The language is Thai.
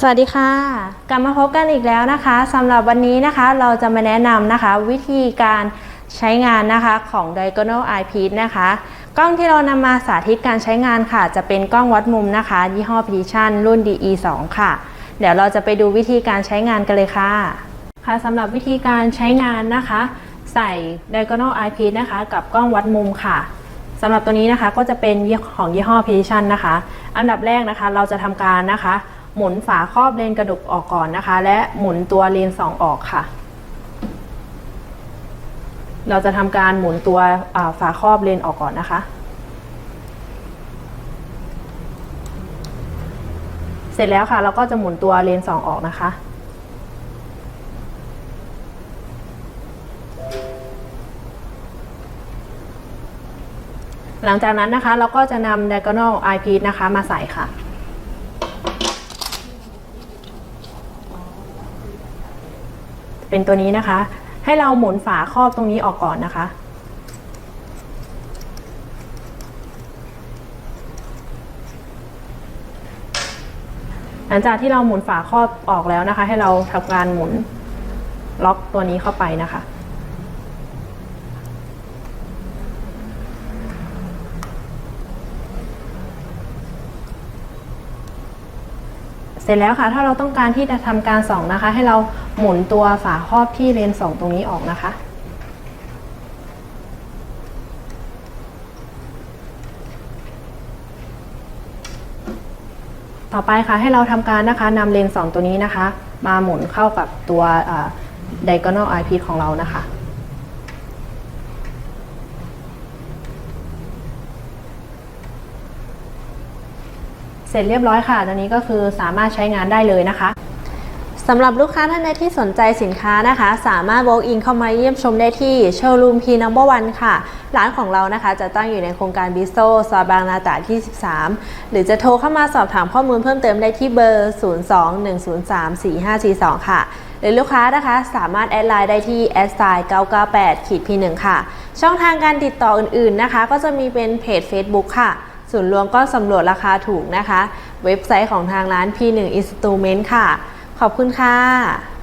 สวัสดีค่ะ กลับมาพบกันอีกแล้วนะคะสำหรับวันนี้นะคะเราจะมาแนะนำนะคะ วิธีการใช้งานนะคะของ Diagonal Eyepiece นะคะ กล้องที่เรานำมาสาธิตการใช้งานค่ะ จะเป็นกล้องวัดมุมนะคะ ยี่ห้อ Precision รุ่น DE 2 ค่ะ เดี๋ยวเราจะไปดูวิธีการใช้งานกันเลยค่ะ ค่ะสำหรับวิธีการใช้งานนะคะ ใส่ Diagonal Eyepiece นะคะ กับกล้องวัดมุมค่ะสำหรับตัวนี้นะคะก็จะเป็นของยี่ห้อ Precision นะคะ อันดับแรกนะคะเราจะทำการนะคะ หมุนฝาครอบเลนกระดกออกก่อนนะคะ และหมุนตัวเลนสองออกค่ะ เราจะทำการหมุนตัวฝาครอบเลนออกก่อนนะคะ เสร็จแล้วค่ะ เราก็จะหมุนตัวเลนสองออกนะคะหลังจากนั้นนะคะเราก็จะนำ diagonal eyepiece นะคะมาใส่ค่ะ เป็นตัวนี้นะคะ ให้เราหมุนฝาครอบตรงนี้ออกก่อนนะคะ หลังจากที่เราหมุนฝาครอบออกแล้วนะคะ ให้เราทำการหมุนล็อกตัวนี้เข้าไปนะคะเสร็จแล้วค่ะ ถ้าเราต้องการที่จะทำการส่องนะคะ ให้เรา หมุนตัวฝาครอบที่เลนส์สองตรงนี้ออกนะคะ ต่อไปค่ะให้เราทำการนะคะนำเลนส์สองตัวนี้นะคะ มาหมุนเข้ากับตัว diagonal eyepiece ของเรานะคะเสร็จเรียบร้อยค่ะ ตอนนี้ก็คือสามารถใช้งานได้เลยนะคะ สำหรับลูกค้าท่านใดที่สนใจสินค้านะคะ สามารถ walk in เข้ามาเยี่ยมชมได้ที่โชว์รูม P number one ค่ะ ร้านของเรานะคะจะตั้งอยู่ในโครงการบิสโซซอยบางนาตราดที่13หรือจะโทรเข้ามาสอบถามข้อมูลเพิ่มเติมได้ที่เบอร์ 02-103-4542 ค่ะ หรือลูกค้านะคะสามารถแอดไลน์ได้ที่แอดไซน์998ขีด P1 ค่ะ ช่องทางการติดต่ออื่นๆนะคะ ก็จะมีเป็นเพจ Facebook ค่ะศูนย์รวมก็สำรวจราคาถูกนะคะ เว็บไซต์ของทางร้าน P1 Instrument ค่ะ ขอบคุณค่ะ